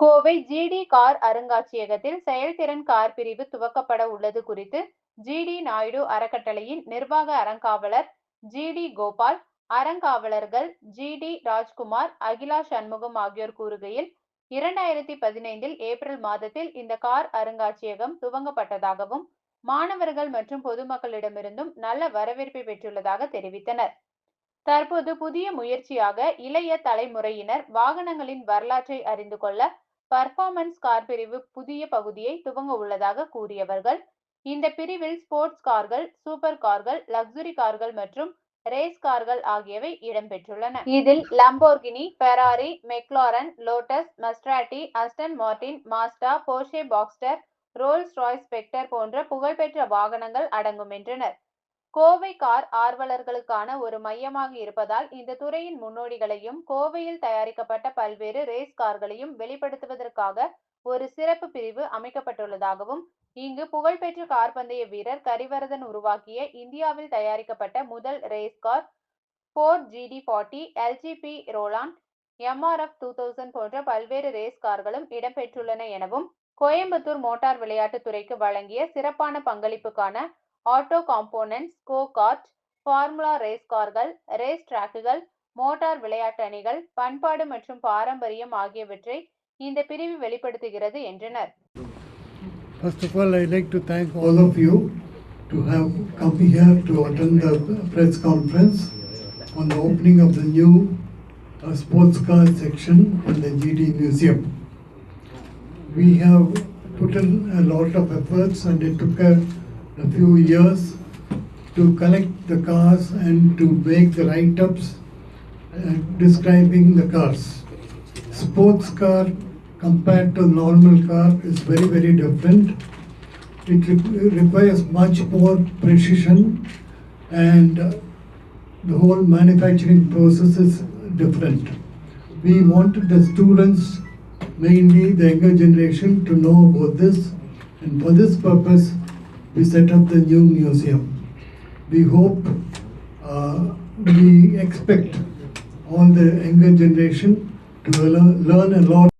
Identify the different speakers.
Speaker 1: Kovai GT car அருங்காட்சியகத்தில் செயல்திறன் car பிரிவு துவக்கப்பட உள்ளது குறித்து ஜிடி நாயுடு அறக்கட்டளையின் நிர்வாக அறங்காவலர் ஜிடி கோபால் அறங்காவலர்கள் ஜிடி ராஜ்குமார் அகிலா சண்முகம் ஆகியோர் கூறுகையில் இரண்டாயிரத்தி பதினைந்தில் ஏப்ரல் மாதத்தில் இந்த கார் அருங்காட்சியகம் துவங்கப்பட்டதாகவும் மாணவர்கள் மற்றும் பொதுமக்களிடமிருந்தும் நல்ல வரவேற்பை பெற்றுள்ளதாக தெரிவித்தனர். தற்போது புதிய முயற்சியாக இளைய தலைமுறையினர் வாகனங்களின் வரலாற்றை அறிந்து கொள்ள பர்ஃபார்மன்ஸ் கார் பிரிவு புதிய பகுதியை துவங்க உள்ளதாக கூறியவர்கள். இந்த பிரிவில் ஸ்போர்ட்ஸ் கார்கள் சூப்பர் கார்கள் லக்ஸுரி கார்கள் மற்றும் ரேஸ் கார்கள் ஆகியவை இடம்பெற்றுள்ளன. இதில் Lamborghini Ferrari McLaren Lotus Maserati Aston Martin Mazda Porsche Boxster Rolls Royce Spectre போன்ற புகழ்பெற்ற வாகனங்கள் அடங்கும் என்றனர் கோவை கார் ஆர்வலர்களுக்கான ஒரு மையமாக இருப்பதால் இந்த துறையின் முன்னோடிகளையும் கோவையில் தயாரிக்கப்பட்ட பல்வேறு ரேஸ் கார்களையும் வெளிப்படுத்துவதற்காக ஒரு சிறப்பு பிரிவு அமைக்கப்பட்டுள்ளதாகவும் இங்கு புகழ்பெற்ற கார் பந்தய வீரர் கரிவரதன் உருவாக்கிய இந்தியாவில் தயாரிக்கப்பட்ட முதல் race car Ford GT forty LGB Rolon MRF two thousand போன்ற பல்வேறு ரேஸ் கார்களும் இடம்பெற்றுள்ளன எனவும் கோயம்புத்தூர் மோட்டார் விளையாட்டுத் துறைக்கு வழங்கிய சிறப்பான பங்களிப்புக்கான auto components go kart formula race கார்கள் ரேஸ் டிராக்குகள் மோட்டார் விளையாட்டு அணிகள் பண்பாடு மற்றும் பாரம்பரியம் ஆகியவற்றை இந்த பிரிவு வெளிப்படுத்துகிறது என்றனர்
Speaker 2: First of all, I'd like to thank all of you to have come here to attend the press conference on the opening of the new uh, sports car section in the GD Museum. We have put in a lot of efforts and it took a, a few years to collect the cars and to make the write-ups uh, describing the cars. Sports car compared to normal car is very very different. It re- requires much more precision and uh, the whole manufacturing process is different. We wanted the students, mainly the younger generation, to know about this and for this purpose we set up the new museum. We hope, uh, we expect all the younger generation to learn learn a lot